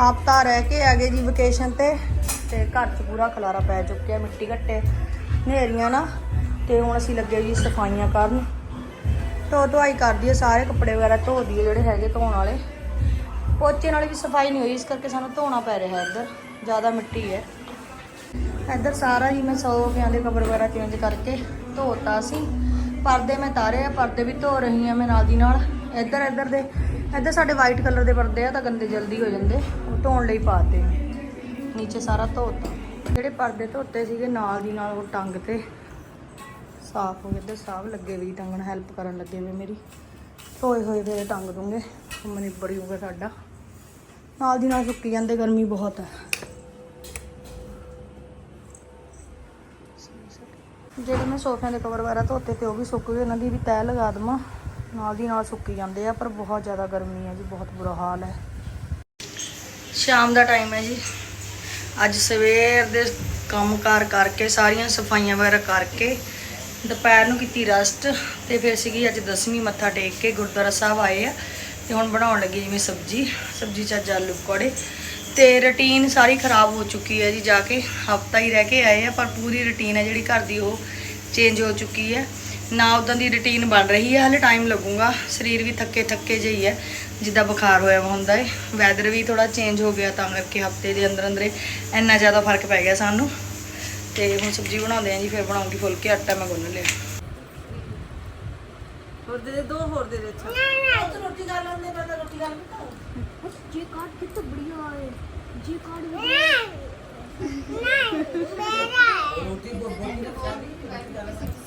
ਹਫਤਾ ਰਹਿ ਕੇ ਆ ਗਏ ਜੀ ਵਕੇਸ਼ਨ ਤੇ ਤੇ ਘਰ 'ਚ ਪੂਰਾ ਖਲਾਰਾ ਪੈ ਚੁੱਕਿਆ ਮਿੱਟੀ ਘੱਟੇ ਨੇਰੀਆਂ ਨਾ, ਤੇ ਹੁਣ ਅਸੀਂ ਲੱਗੇ ਜੀ ਸਫਾਈਆਂ ਕਰਨ। ਧੋ ਧੁਆਈ ਕਰਦੀ ਹੈ ਸਾਰੇ ਕੱਪੜੇ ਵਗੈਰਾ ਧੋ ਦਈਏ ਜਿਹੜੇ ਹੈਗੇ ਧੋਣ ਵਾਲੇ। ਪੋਚੇ ਨਾਲ ਵੀ ਸਫ਼ਾਈ ਨਹੀਂ ਹੋਈ, ਇਸ ਕਰਕੇ ਸਾਨੂੰ ਧੋਣਾ ਪੈ ਰਿਹਾ ਇੱਧਰ, ਜ਼ਿਆਦਾ ਮਿੱਟੀ ਹੈ। ਇੱਧਰ ਸਾਰਾ ਹੀ ਮੈਂ ਸੋਫਿਆਂ ਦੇ ਕਵਰ ਵਗੈਰਾ ਚੇਂਜ ਕਰਕੇ ਧੋਤਾ ਸੀ। ਪਰਦੇ ਮੈਂ ਤਾਰੇ ਆ, ਪਰਦੇ ਵੀ ਧੋ ਰਹੀ ਆ ਮੈਂ ਨਾਲ ਦੀ ਨਾਲ। ਇੱਧਰ ਇੱਧਰ ਦੇ ਇੱਧਰ ਸਾਡੇ ਵਾਈਟ ਕਲਰ ਦੇ ਪਰਦੇ ਆ ਤਾਂ ਗੰਦੇ ਜਲਦੀ ਹੋ ਜਾਂਦੇ। ਉਹ ਧੋਣ ਲਈ ਪਾਤੇ ਨੀਚੇ ਸਾਰਾ ਧੋਤਾ। ਜਿਹੜੇ ਪਰਦੇ ਧੋਤੇ ਸੀਗੇ, ਨਾਲ ਦੀ ਨਾਲ ਉਹ ਟੰਗ ਤੇ ਸਾਫ਼ ਹੋ ਗਏ ਤੇ ਸਾਫ਼ ਲੱਗੇ ਵੀ ਟੰਗਣ ਹੈਲਪ ਕਰਨ ਲੱਗੇ ਵੀ ਮੇਰੀ। ਧੋਏ ਹੋਏ ਫਿਰ ਟੰਗ ਦੂੰਗੇ ਕੰਮ ਨਿਬੜ ਜੂਗਾ ਸਾਡਾ। ਨਾਲ ਦੀ ਨਾਲ ਸੁੱਕੀ ਜਾਂਦੇ, ਗਰਮੀ ਬਹੁਤ ਹੈ ਜਿਹੜੇ ਮੈਂ ਸੋਫਿਆਂ ਦੇ ਕਵਰ ਵਗੈਰਾ ਧੋਤੇ ਤੇ ਉਹ ਵੀ ਸੁੱਕ ਗਏ, ਉਹਨਾਂ ਦੀ ਵੀ ਤੈਅ ਲਗਾ ਦਵਾਂ। ਨਾਲ ਦੀ ਨਾਲ ਸੁੱਕੀ ਜਾਂਦੇ ਆ, ਪਰ ਬਹੁਤ ਜ਼ਿਆਦਾ ਗਰਮੀ ਹੈ ਜੀ, ਬਹੁਤ ਬੁਰਾ ਹਾਲ ਹੈ। ਸ਼ਾਮ ਦਾ ਟਾਈਮ ਹੈ ਜੀ। ਅੱਜ ਸਵੇਰ ਦੇ ਕੰਮਕਾਰ ਕਰਕੇ, ਸਾਰੀਆਂ ਸਫਾਈਆਂ ਵਗੈਰਾ ਕਰਕੇ, ਦੁਪਹਿਰ ਨੂੰ ਕੀਤੀ ਰੈਸਟ ਤੇ ਫਿਰ ਸੀਗੀ ਅੱਜ ਦਸਵੀਂ ਮੱਥਾ ਟੇਕ ਕੇ ਗੁਰਦੁਆਰਾ ਸਾਹਿਬ ਆਏ ਆ ਤੇ ਹੁਣ ਬਣਾਉਣ ਲੱਗੇ ਜਿਵੇਂ ਸਬਜੀ ਸਬਜੀ ਚ ਅੱਜ ਆਲੂ ਪਕੌੜੇ ਤੇ ਰੁਟੀਨ ਸਾਰੀ ਖਰਾਬ ਹੋ ਚੁੱਕੀ ਹੈ ਜੀ, ਜਾ ਕੇ ਹਫਤਾ ਹੀ ਰਹਿ ਕੇ ਆਏ ਆ, ਪਰ ਪੂਰੀ ਰੁਟੀਨ ਹੈ ਜਿਹੜੀ ਘਰ ਦੀ ਉਹ ਚੇਂਜ ਹੋ ਚੁੱਕੀ ਹੈ। ਨਾ ਉਦਾਂ ਦੀ ਰੁਟੀਨ ਬਣ ਰਹੀ ਹੈ ਹਲੇ ਟਾਈਮ ਲੱਗੂਗਾ। ਸਰੀਰ ਵੀ ਥੱਕੇ ਥੱਕੇ ਜਿਹੀ ਹੈ ਜਿੱਦਾਂ ਬੁਖਾਰ ਹੋਇਆ ਵਾ ਹੁੰਦਾ ਹੈ ਵੈਦਰ ਵੀ ਥੋੜਾ ਚੇਂਜ ਹੋ ਗਿਆ ਤਾਂ ਕਰਕੇ ਹਫ਼ਤੇ ਦੇ ਅੰਦਰ ਅੰਦਰ ਇੰਨਾ ਜ਼ਿਆਦਾ ਫ਼ਰਕ ਪੈ ਗਿਆ ਸਾਨੂੰ। ਤੇ ਹੁਣ ਸਬਜ਼ੀ ਬਣਾਉਂਦੇ ਆਂ ਜੀ ਫਿਰ ਬਣਾਉਂਗੀ ਫੁਲਕੇ ਆਟਾ ਮੈਂ ਗੁੰਨ ਲਿਆ। ਹੋਰ ਦੇ ਦੋ ਹੋਰ ਦੇ ਦੇ ਰੋਟੀ ਖਾ ਲੈਂਦੇ ਪਹਿਲਾਂ ਰੋਟੀ ਖਾ ਲੈਂਦੇ ਜੀ ਕਾਰਡ ਕਿੰਨਾ ਬੜੀਆ ਹੈ ਜੀ ਕਾਰਡ ਵੀ ਰੋਟੀ ਬਹੁਤ ਬਹੁਤ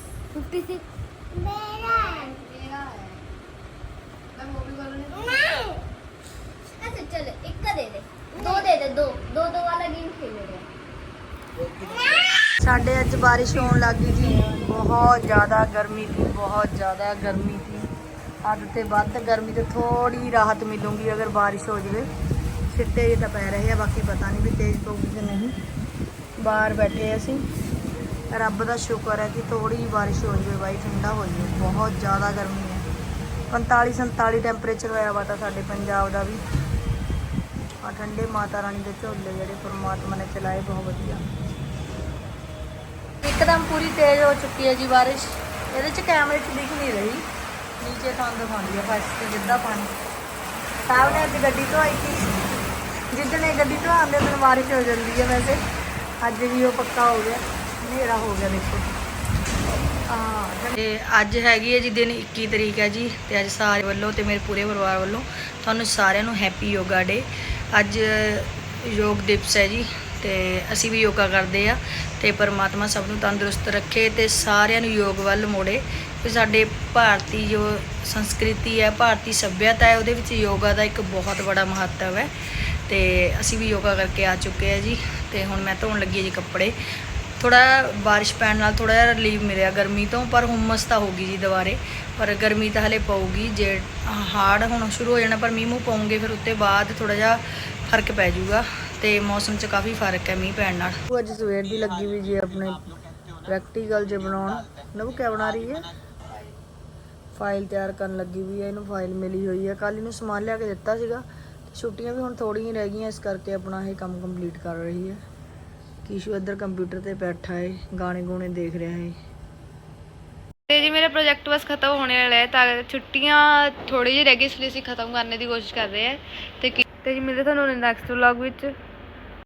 ਸਾਡੇ ਅੱਜ بارش ਹੋਣ ਲੱਗੀ ਜੀ। ਬਹੁਤ ਜ਼ਿਆਦਾ ਗਰਮੀ ਸੀ, ਬਹੁਤ ਜ਼ਿਆਦਾ ਗਰਮੀ ਸੀ। ਅੱਧ ਤੇ ਵੱਧ ਗਰਮੀ ਤੇ ਥੋੜੀ ਰਾਹਤ ਮਿਲੂਗੀ ਅਗਰ ਬਾਰਿਸ਼ ਹੋ ਜਵੇ। ਸਿੱਟੇ ਜੇ ਤਾਂ ਪੈ ਰਹੇ ਆ, ਬਾਕੀ ਪਤਾ ਨਹੀਂ ਵੀ ਤੇਜ਼ ਪਊਗੀ ਕਿ ਨਹੀਂ। ਬਾਹਰ ਬੈਠੇ ਅਸੀਂ। ਰੱਬ ਦਾ ਸ਼ੁਕਰ ਹੈ ਕਿ ਥੋੜੀ ਜਿਹੀ ਬਾਰਿਸ਼ ਹੋ ਜਾਵੇ ਬਾਈ, ਠੰਡਾ ਹੋ ਜਾਵੇ, ਬਹੁਤ ਜ਼ਿਆਦਾ ਗਰਮੀ ਹੈ। 45 47 ਟੈਂਪਰੇਚਰ ਹੋਇਆ ਵਾ ਤਾਂ ਸਾਡੇ ਪੰਜਾਬ ਦਾ ਵੀ। ਆ ਠੰਡੇ ਮਾਤਾ ਰਾਣੀ ਦੇ ਝੋਲੇ ਜਿਹੜੇ ਪਰਮਾਤਮਾ ਨੇ ਚਲਾਏ, ਬਹੁਤ ਵਧੀਆ। ਇੱਕਦਮ ਪੂਰੀ ਤੇਜ਼ ਹੋ ਚੁੱਕੀ ਹੈ ਜੀ ਬਾਰਿਸ਼। ਇਹਦੇ ਚ ਕੈਮਰੇ 'ਚ ਦਿਖ ਨਹੀਂ ਰਹੀ। ਨੀਚੇ ਤੁਹਾਨੂੰ ਦਿਖਾਉਂਦੀ ਆ, ਫਰਸ਼ ਤੇ ਜਿੱਦਾਂ ਪਾਣੀ। ਸਾਹਿਬ ਨੇ ਅੱਜ ਗੱਡੀ ਧੋਈ ਸੀ। ਜਿੱਦਣ ਇਹ ਗੱਡੀ ਧੋਆਉਂਦੇ ਦਿਨ ਬਾਰਿਸ਼ ਹੋ ਜਾਂਦੀ ਹੈ ਵੈਸੇ। ਅੱਜ ਵੀ ਉਹ ਪੱਕਾ ਹੋ ਗਿਆ। ਹਨੇਰਾ ਹੋ ਗਿਆ ਦੇਖੋ। ਤੇ ਅੱਜ ਹੈਗੀ ਹੈ ਜੀ ਦਿਨ 21 ਤਰੀਕ ਹੈ ਜੀ ਤੇ ਅੱਜ ਸਾਰੇ ਵੱਲੋਂ ਤੇ ਮੇਰੇ ਪੂਰੇ ਪਰਿਵਾਰ ਵੱਲੋਂ ਤੁਹਾਨੂੰ ਸਾਰਿਆਂ ਨੂੰ ਹੈਪੀ ਯੋਗਾ ਡੇ ਅੱਜ ਯੋਗ ਦਿਵਸ ਹੈ ਜੀ ਤੇ ਅਸੀਂ ਵੀ ਯੋਗਾ ਕਰਦੇ ਆ ਤੇ ਪਰਮਾਤਮਾ ਸਭ ਨੂੰ ਤੰਦਰੁਸਤ ਰੱਖੇ ਤੇ ਸਾਰਿਆਂ ਨੂੰ ਯੋਗ ਵੱਲ ਮੋੜੇ। ਤੇ ਸਾਡੇ ਭਾਰਤੀ ਜੋ ਸੰਸਕ੍ਰਿਤੀ ਹੈ, ਭਾਰਤੀ ਸੱਭਿਅਤਾ ਹੈ, ਉਹਦੇ ਵਿੱਚ ਯੋਗਾ ਦਾ ਇੱਕ ਬਹੁਤ ਬੜਾ ਮਹੱਤਵ ਹੈ। ਤੇ ਅਸੀਂ ਵੀ ਯੋਗਾ ਕਰਕੇ ਆ ਚੁੱਕੇ ਆ ਜੀ ਤੇ ਹੁਣ ਮੈਂ ਧੋਣ ਲੱਗੀ ਹਾਂ ਜੀ ਕੱਪੜੇ। ਥੋੜਾ ਬਾਰਿਸ਼ ਪੈਣ ਨਾਲ ਥੋੜਾ ਜਿਹਾ ਰਿਲੀਫ ਮਿਲਿਆ ਗਰਮੀ ਤੋਂ, ਪਰ ਹੁਮਸ ਤਾਂ ਹੋ ਗਈ ਜੀ ਦੁਬਾਰੇ। ਪਰ ਗਰਮੀ ਤਾਂ ਹਲੇ ਪਊਗੀ, ਜੇ ਹਾਰਡ ਹੁਣ ਸ਼ੁਰੂ ਹੋ ਜਾਣਾ, ਪਰ ਮੀਂਹ ਮੂੰਹ ਪਾਉਂਗੇ ਫਿਰ ਉੱਤੇ ਬਾਅਦ ਥੋੜਾ ਜਿਹਾ ਫ਼ਰਕ ਪੈ ਜਾਊਗਾ ਤੇ ਮੌਸਮ 'ਚ ਕਾਫੀ ਫ਼ਰਕ ਹੈ ਮੀਂਹ ਪੈਣ ਨਾਲ। ਉਹ ਅੱਜ ਸਵੇਰ ਦੀ ਲੱਗੀ ਵੀ ਜੀ ਆਪਣੇ ਪ੍ਰੈਕਟੀਕਲ ਜੇ ਬਣਾਉਣ। ਨਵ ਕਿਆ ਬਣਾ ਰਹੀ ਹੈ? ਫਾਈਲ ਤਿਆਰ ਕਰਨ ਲੱਗੀ ਵੀ ਹੈ, ਇਹਨੂੰ ਫਾਈਲ ਮਿਲੀ ਹੋਈ ਹੈ। ਕੱਲ ਇਹਨੂੰ ਸਮਾਨ ਲਿਆ ਕੇ ਦਿੱਤਾ ਸੀਗਾ ਛੁੱਟੀਆਂ ਵੀ ਹੁਣ ਥੋੜੀਆਂ ਰਹਿ ਗਈਆਂ, ਇਸ ਕਰਕੇ ਆਪਣਾ ਇਹ ਕੰਮ ਕੰਪਲੀਟ ਕਰ ਰਹੀ ਹੈ। ਕੀਸ਼ੂ ਇੱਧਰ ਕੰਪਿਊਟਰ ਤੇ ਬੈਠਾ ਹੈ ਗਾਣੇ ਗੂਣੇ ਦੇਖ ਰਿਹਾ ਹੈ ਤੇ ਜੀ ਮੇਰਾ ਪ੍ਰੋਜੈਕਟ ਬਸ ਖਤਮ ਹੋਣੇ ਵਾਲਾ ਹੈ ਤਾਂ ਛੁੱਟੀਆਂ ਥੋੜੀ ਜਿਹੀ ਰਹਿ ਗਈ, ਇਸ ਲਈ ਅਸੀਂ ਖਤਮ ਕਰਨੇ ਦੀ ਕੋਸ਼ਿਸ਼ ਕਰ ਰਹੇ ਹਾਂ ਤੇ ਤੇ ਜੀ ਮਿਲਦੇ ਤੁਹਾਨੂੰ ਨੈਕਸਟ ਵਲੌਗ ਵਿੱਚ।